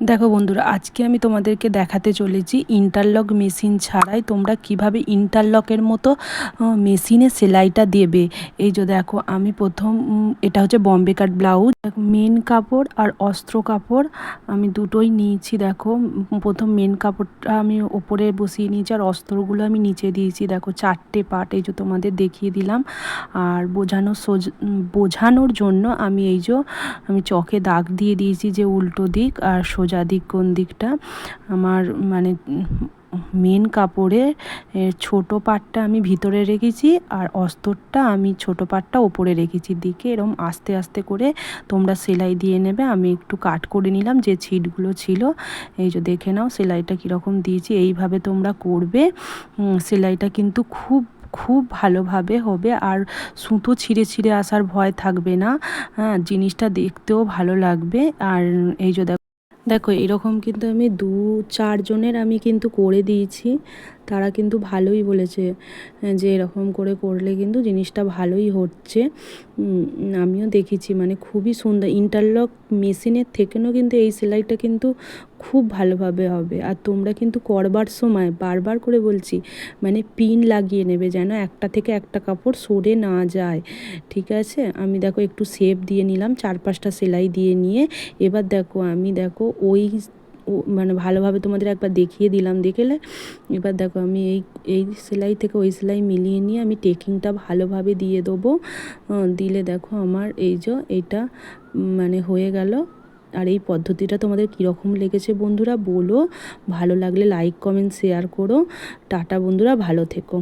দেখো বন্ধুরা, আজকে আমি তোমাদেরকে দেখাতে চলেছি ইন্টারলক মেশিন ছাড়াই তোমরা কীভাবে ইন্টারলকের মতো মেশিনে সেলাইটা দেবে। এই যে দেখো, আমি প্রথম এটা হচ্ছে বম্বে কাট ব্লাউজ মেন কাপড় আর অস্ত্র কাপড় আমি দুটোই নিয়েছি, দেখো প্রথম মেন কাপড়টা আমি ওপরে বসিয়ে নিয়েছি আর অস্ত্রগুলো আমি নিচে দিয়েছি, দেখো, চারটে পার্ট এই যে তোমাদের দেখিয়ে দিলাম। আর বোঝানো সোজ বোঝানোর জন্য আমি এই যে, আমি চকে দাগ দিয়ে দিয়েছি যে উল্টো দিক আর সোজা দিক কোন দিকটা? আমার মানে মেন কাপড়ে ছোট পাটটা আমি ভিতরে রেখেছি আর অস্তরটা আমি ছোট পাটটা ওপরে রেখেছি। দিকে এরকম আস্তে আস্তে করে তোমরা সেলাই দিয়ে নেবে। আমি একটু কাট করে নিলাম যে ছিটগুলো ছিল। এই যে দেখে নাও সেলাইটা কীরকম দিয়েছি। এইভাবে তোমরা করবে। সেলাইটা কিন্তু খুব খুব ভালোভাবে হবে আর সুতো ছিঁড়ে ছিঁড়ে আসার ভয় থাকবে না। হ্যাঁ জিনিসটা দেখতেও ভালো লাগবে। আর এই যে দেখো এরকম কিন্তু আমি দু চারজনের আমি কিন্তু করে দিয়েছি। তারা কিন্তু ভালোই বলেছে যে এরকম করে করলে কিন্তু জিনিসটা ভালোই হচ্ছে। আমিও দেখেছি মানে খুবই সুন্দর। ইন্টারলক মেশিনের থেকেও কিন্তু এই সেলাইটা কিন্তু খুব ভালোভাবে হবে। আর তোমরা কিন্তু করবার সময় বারবার করে বলছি মানে পিন লাগিয়ে নেবে যেন একটা থেকে একটা কাপড় সরে না যায়। ঠিক আছে? আমি দেখো একটু শেপ দিয়ে নিলাম চার পাঁচটা সেলাই দিয়ে নিয়ে। এবার দেখো, আমি দেখো ওই মানে ভালোভাবে তোমাদের একবার দেখিয়ে দিলাম। দেখলে এবার দেখো আমি এই এই সেলাই থেকে ওই সেলাই মিলিয়ে নিয়ে আমি টেকিংটা ভালোভাবে দিয়ে দেবো। দিলে দেখো আমার এই যে এটা মানে হয়ে গেল। আর এই পদ্ধতিটা তোমাদের কীরকম লেগেছে বন্ধুরা বলো। ভালো লাগলে লাইক কমেন্ট শেয়ার করো। টাটা বন্ধুরা, ভালো থেকো।